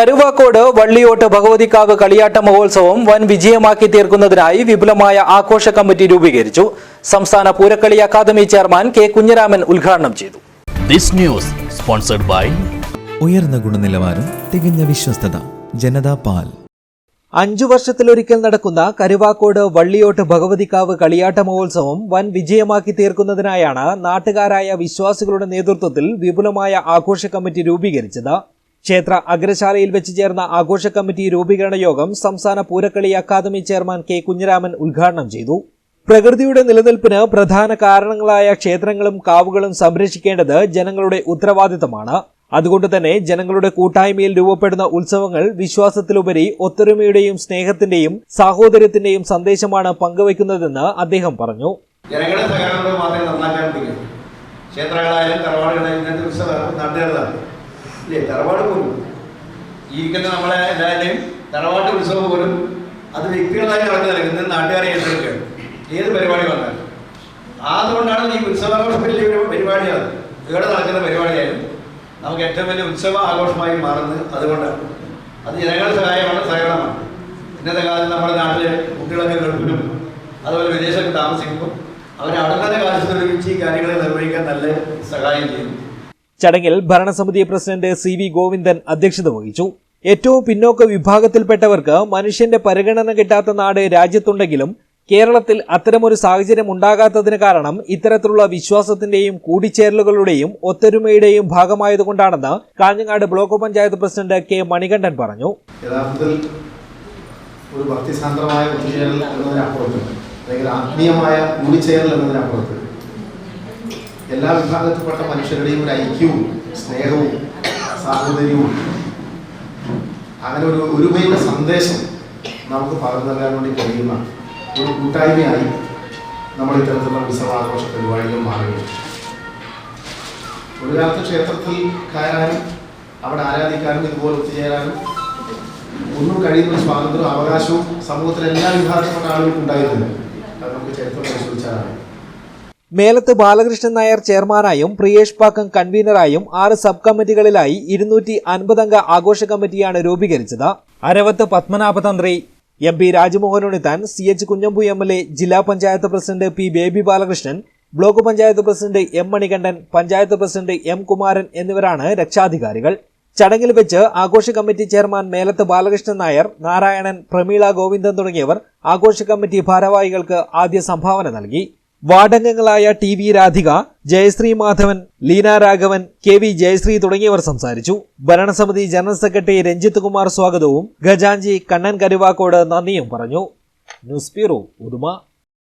കരുവാക്കോട് വള്ളിയോട്ട് ഭഗവതിക്കാവ് കളിയാട്ട മഹോത്സവം വൻ വിജയമാക്കി തീർക്കുന്നതിനായി വിപുലമായ ആഘോഷ കമ്മിറ്റി രൂപീകരിച്ചു. സംസ്ഥാന Poorakkali academy chairman K Kunhiraman ഉദ്ഘാടനം ചെയ്തു. ദിസ് ന്യൂസ് സ്പോൺസർഡ് ബൈ ഉയർന്ന ഗുണനിലവാരം തികഞ്ഞ വിശ്വസ്തത ജനതാ പാൽ. അഞ്ചു വർഷത്തിലൊരിക്കൽ നടക്കുന്ന കരുവാക്കോട് വള്ളിയോട്ട് ഭഗവതിക്കാവ് കളിയാട്ട മഹോത്സവം വൻ വിജയമാക്കി തീർക്കുന്നതിനായാണ് നാട്ടുകാരായ വിശ്വാസികളുടെ നേതൃത്വത്തിൽ വിപുലമായ ആഘോഷ കമ്മിറ്റി രൂപീകരിച്ചത്. ക്ഷേത്ര അഗ്രശാലയിൽ വെച്ച് ചേർന്ന ആഘോഷ കമ്മിറ്റി രൂപീകരണ യോഗം സംസ്ഥാന Poorakkali academy chairman K Kunhiraman ഉദ്ഘാടനം ചെയ്തു. പ്രകൃതിയുടെ നിലനിൽപ്പിന് പ്രധാന കാരണങ്ങളായ ക്ഷേത്രങ്ങളും കാവുകളും സംരക്ഷിക്കേണ്ടത് ജനങ്ങളുടെ ഉത്തരവാദിത്തമാണ്. അതുകൊണ്ട് തന്നെ ജനങ്ങളുടെ കൂട്ടായ്മയിൽ രൂപപ്പെടുന്ന ഉത്സവങ്ങൾ വിശ്വാസത്തിലുപരി ഒത്തൊരുമയുടെയും സ്നേഹത്തിന്റെയും സാഹോദര്യത്തിന്റെയും സന്ദേശമാണ് പങ്കുവയ്ക്കുന്നതെന്ന് അദ്ദേഹം പറഞ്ഞു. ക്ഷേത്രങ്ങളായാലും ഇല്ലേ? തറവാട് പോലും ഇരിക്കുന്ന നമ്മളെ എല്ലാവരുടെയും തറവാട്ട് ഉത്സവം പോലും അത് വ്യക്തികളായി നടക്കുന്നതല്ല ഇന്ന് നാട്ടുകാരെ ഏറ്റെടുക്കുകയാണ് ഏത് പരിപാടി വന്നാലും. അതുകൊണ്ടാണ് ഈ ഉത്സവാഘോഷം വലിയൊരു പരിപാടിയാണ് ഇവിടെ നടക്കുന്ന പരിപാടിയായാലും നമുക്ക് ഏറ്റവും വലിയ ഉത്സവ ആഘോഷമായി മാറുന്നത് അതുകൊണ്ടാണ്. അത് ജനങ്ങളുടെ സഹായമാണ് സഹകരണമാണ്. ഇന്നത്തെ കാലത്ത് നമ്മുടെ നാട്ടിലെ കുട്ടികളൊക്കെ ഗൾഫിലും അതുപോലെ വിദേശത്ത് താമസിക്കുമ്പോൾ അവരെ അടുത്ത കാലത്ത് ഒരുമിച്ച് ഈ കാര്യങ്ങളെ നിർവഹിക്കാൻ നല്ല സഹായം ചെയ്യുന്നു ചടങ്ങിൽ ഭരണസമിതി പ്രസിഡന്റ് സി വി ഗോവിന്ദൻ അധ്യക്ഷത വഹിച്ചു. ഏറ്റവും പിന്നോക്ക വിഭാഗത്തിൽപ്പെട്ടവർക്ക് മനുഷ്യന്റെ പരിഗണന കിട്ടാത്ത നാട് രാജ്യത്തുണ്ടെങ്കിലും കേരളത്തിൽ അത്തരമൊരു സാഹചര്യം ഉണ്ടാകാത്തതിന് കാരണം ഇത്തരത്തിലുള്ള വിശ്വാസത്തിന്റെയും കൂടിച്ചേരലുകളുടെയും ഒത്തൊരുമയുടെയും ഭാഗമായതുകൊണ്ടാണെന്ന് Kanhangad block panchayat president K Manikandan പറഞ്ഞു. യഥാർത്ഥത്തിൽ ഒരു ഭക്തിസാന്ദ്രമായ ഒത്തുചേരൽ എന്നതിനപ്പുറത്ത് അല്ലെങ്കിൽ ആത്മീയമായ കൂടിച്ചേരൽ എന്നതിനപ്പുറത്ത് എല്ലാ വിഭാഗത്തിൽപ്പെട്ട മനുഷ്യരുടെയും ഒരു ഐക്യവും സ്നേഹവും സാഹോദര്യവും അങ്ങനെ ഒരു ഒരുമയുടെ സന്ദേശം നമുക്ക് പകർന്നു നൽകാൻ വേണ്ടി കഴിയുന്ന ഒരു കൂട്ടായ്മയായി നമ്മൾ ഇത്തരത്തിലുള്ള ഉത്സവാഘോഷ പരിപാടികൾ മാറുകയും ഒരു കാലത്ത് ക്ഷേത്രത്തിൽ കയറാനും അവിടെ ആരാധിക്കാനും ഇതുപോലെ ഒത്തുചേരാനും ഒന്നും കഴിയുന്ന ഒരു സ്വാതന്ത്ര്യവും അവകാശവും സമൂഹത്തിലെ എല്ലാ വിഭാഗത്തിൽപ്പെട്ട ആളുകൾക്കും ഉണ്ടായിരുന്നില്ല അത് നമുക്ക് ചരിത്രം പരിശോധിച്ചാലാണ് മേലത്ത് ബാലകൃഷ്ണൻ നായർ ചെയർമാനായും പ്രിയേഷ് പാക്കം കൺവീനറായും ആറ് സബ് കമ്മിറ്റികളിലായി ഇരുന്നൂറ്റി അൻപതംഗ ആഘോഷ കമ്മിറ്റിയാണ് രൂപീകരിച്ചത്. Aravath Padmanabhathanthri M P Rajmohan Unnithan C H Kunhambu M L A ജില്ലാ panchayat president P Baby Balakrishnan block panchayat president M Manikandan panchayat president M Kumaran എന്നിവരാണ് രക്ഷാധികാരികൾ. ചടങ്ങിൽ വെച്ച് ആഘോഷ കമ്മിറ്റി ചെയർമാൻ മേലത്ത് ബാലകൃഷ്ണൻ നായർ നാരായണൻ പ്രമീള ഗോവിന്ദൻ തുടങ്ങിയവർ ആഘോഷ കമ്മിറ്റി ഭാരവാഹികൾക്ക് ആദ്യ സംഭാവന നൽകി. വാർഡംഗങ്ങളായ T V Radhika Jayasree Madhavan Leena Raghavan K V Jayasree തുടങ്ങിയവർ സംസാരിച്ചു. ഭരണസമിതി ജനറൽ സെക്രട്ടറി രഞ്ജിത്ത് കുമാർ സ്വാഗതവും ഖജാഞ്ചി കണ്ണൻ കരുവാക്കോട് നന്ദിയും പറഞ്ഞു. News bureau Uduma.